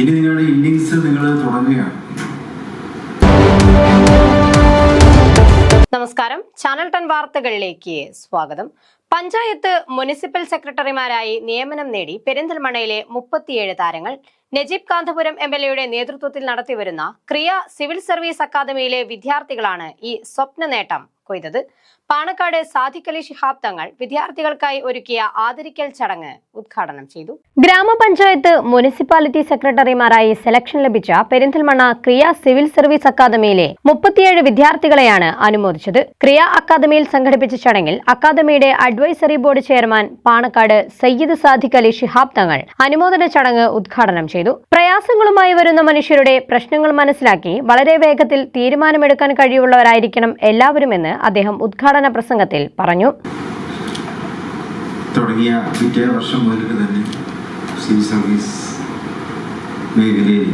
ഇനി നിങ്ങളുടെ ഇന്നിങ്സ് നിങ്ങൾ തുടങ്ങുകയാണ്. നമസ്കാരം. ചാനൽ ടെൻ വാർത്തകളിലേക്ക് സ്വാഗതം. പഞ്ചായത്ത് മുനിസിപ്പൽ സെക്രട്ടറിമാരായി നിയമനം നേടി പെരിന്തൽമണ്ണയിലെ മുപ്പത്തിയേഴ് താരങ്ങൾ നജീബ് കാന്തപുരം എം എൽ എയുടെ നേതൃത്വത്തിൽ നടത്തിവരുന്ന ക്രിയ സിവിൽ സർവീസ് അക്കാദമിയിലെ വിദ്യാർത്ഥികളാണ് ഈ സ്വപ്ന നേട്ടം കൊയ്തത്. പാണക്കാട് സാദിഖ് അലി ശിഹാബ് തങ്ങൾ വിദ്യാർത്ഥികൾക്കായി ഒരുക്കിയ ആദരിക്കൽ ചടങ്ങ് ഉദ്ഘാടനം ചെയ്തു. ഗ്രാമപഞ്ചായത്ത് മുനിസിപ്പാലിറ്റി സെക്രട്ടറിമാരായി സെലക്ഷൻ ലഭിച്ച പെരിന്തൽമണ്ണ ക്രിയ സിവിൽ സർവീസ് അക്കാദമിയിലെ മുപ്പത്തിയേഴ് വിദ്യാർത്ഥികളെയാണ് അനുമോദിച്ചത്. ക്രിയ അക്കാദമിയിൽ സംഘടിപ്പിച്ച ചടങ്ങിൽ അക്കാദമിയുടെ advisory board chairman Panakkad Sayyid Sadiq Ali Shihab Thangal അനുമോദന ചടങ്ങ് ഉദ്ഘാടനം ചെയ്തു. പ്രയാസങ്ങളുമായി വരുന്ന മനുഷ്യരുടെ പ്രശ്നങ്ങൾ മനസ്സിലാക്കി വളരെ വേഗത്തിൽ തീരുമാനമെടുക്കാൻ കഴിവുള്ളവരായിരിക്കണം എല്ലാവരുമെന്ന് അദ്ദേഹം ഉദ്ഘാടന പ്രസംഗത്തിൽ പറഞ്ഞു. തുടങ്ങിയ പിറ്റേ വർഷം മുതൽ തന്നെ സിവിൽ സർവീസ് മേഖലയിൽ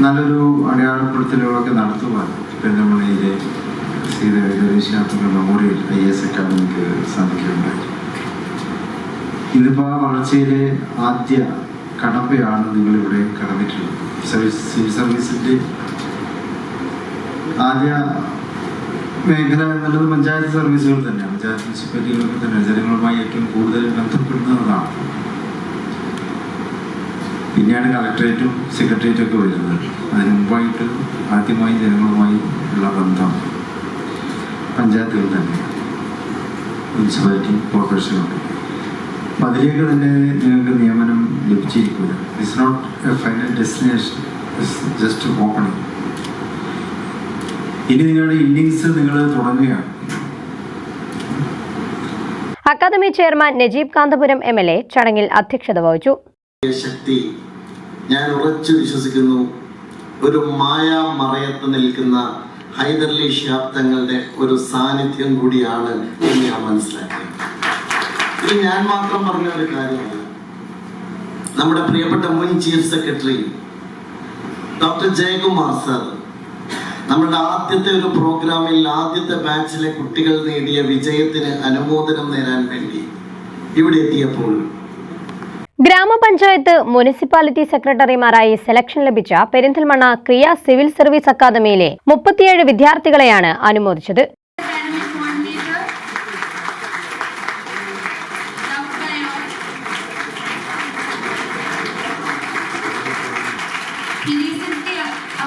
നല്ലൊരു അടയാളപ്പെടുത്തലുകളൊക്കെ നടത്തുവാൻ പെരുന്തമണയിലെ സീത ഗണേശാത്മക മെമ്മോറിയൽ ഐ എസ് അക്കാദമിക്ക് സാധിക്കുകയുണ്ടായി ഇന്നിപ്പോൾ ആ വളർച്ചയിലെ ആദ്യ കടമ്പയാണ് നിങ്ങളിവിടെ കടന്നിട്ടുള്ളത്. സിവിൽ സർവീസിന്റെ ആദ്യ മേഖല എന്നുള്ളത് പഞ്ചായത്ത് സർവീസുകൾ തന്നെയാണ്. പഞ്ചായത്ത് മുനിസിപ്പാലിറ്റികളൊക്കെ തന്നെ ജനങ്ങളുമായി ഏറ്റവും കൂടുതൽ ബന്ധപ്പെടുന്നതാണ്. പിന്നെയാണ് കളക്ടറേറ്റും സെക്രട്ടേറിയറ്റും ഒക്കെ വരുന്നത്. അതിന് മുമ്പായിട്ട് ആദ്യമായി ജനങ്ങളുമായി ഉള്ള ബന്ധം പഞ്ചായത്തുകൾ തന്നെയാണ്. മുനിസിപ്പാലിറ്റി കോർപ്പറേഷനുണ്ട് അപ്പം അതിലേക്ക് തന്നെ നിങ്ങൾക്ക് നിയമനം ലഭിച്ചിരിക്കുക it's not a final destination it's just opening ഇനി നിങ്ങളുടെ ഇന്നിങ്സ് നിങ്ങൾ തുടങ്ങുകയാണ്. Academy chairman Najeeb Kanthapuram M L A ചടങ്ങിൽ അധ്യക്ഷത വഹിച്ചു. ശക്തി ഞാൻ ഉറച്ചു വിശ്വസിക്കുന്നു. ഒരു മായാ മറയത്ത് നിൽക്കുന്ന ഹൈദർലി ശാബ്ദങ്ങളുടെ ഒരു സാന്നിധ്യം കൂടിയാണ് എന്ന് ഞാൻ മനസ്സിലാക്കിയത് ഇത് ഞാൻ മാത്രം പറഞ്ഞ ഒരു കാര്യമാണ്. നമ്മുടെ പ്രിയപ്പെട്ട മുൻ chief secretary doctor Jayakumar sir നമ്മുടെ ആദ്യത്തെ ഒരു പ്രോഗ്രാമിൽ ആദ്യത്തെ ബാച്ചിലെ കുട്ടികൾ നേടിയ വിജയത്തിന് അനുമോദനം നേരാൻ വേണ്ടി ഇവിടെ എത്തിയപ്പോൾ ഗ്രാമപഞ്ചായത്ത് മുനിസിപ്പാലിറ്റി സെക്രട്ടറിമാരായി സെലക്ഷൻ ലഭിച്ച പെരിന്തൽമണ്ണ ക്രിയ സിവിൽ സർവീസ് അക്കാദമിയിലെ മുപ്പത്തിയേഴ് വിദ്യാർത്ഥികളെയാണ് അനുമോദിച്ചത്.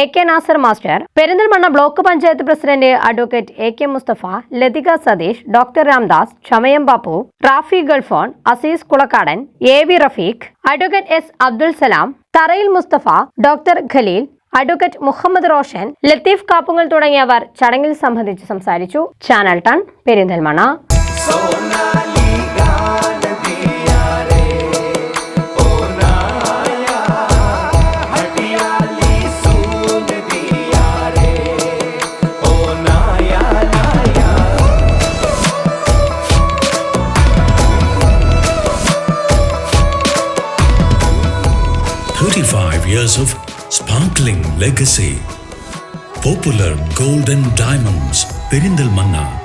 A K Nasar master Perinthalmanna block panchayat president advocate A K Musthafa Lathika Satheesh doctor Ramdas ക്ഷമയം Bappu Rafi Gulfone Azeez Kulakkadan A V Rafeeq advocate S Abdul Salam Tharayil Musthafa doctor Khaleel advocate Muhammad Roshan Latheef Kappungal തുടങ്ങിയവർ ചടങ്ങിൽ സംബന്ധിച്ച് സംസാരിച്ചു. Channel ton Perinthalmanna. Years of sparkling legacy. Popular Golden Diamonds, Perindalmanna,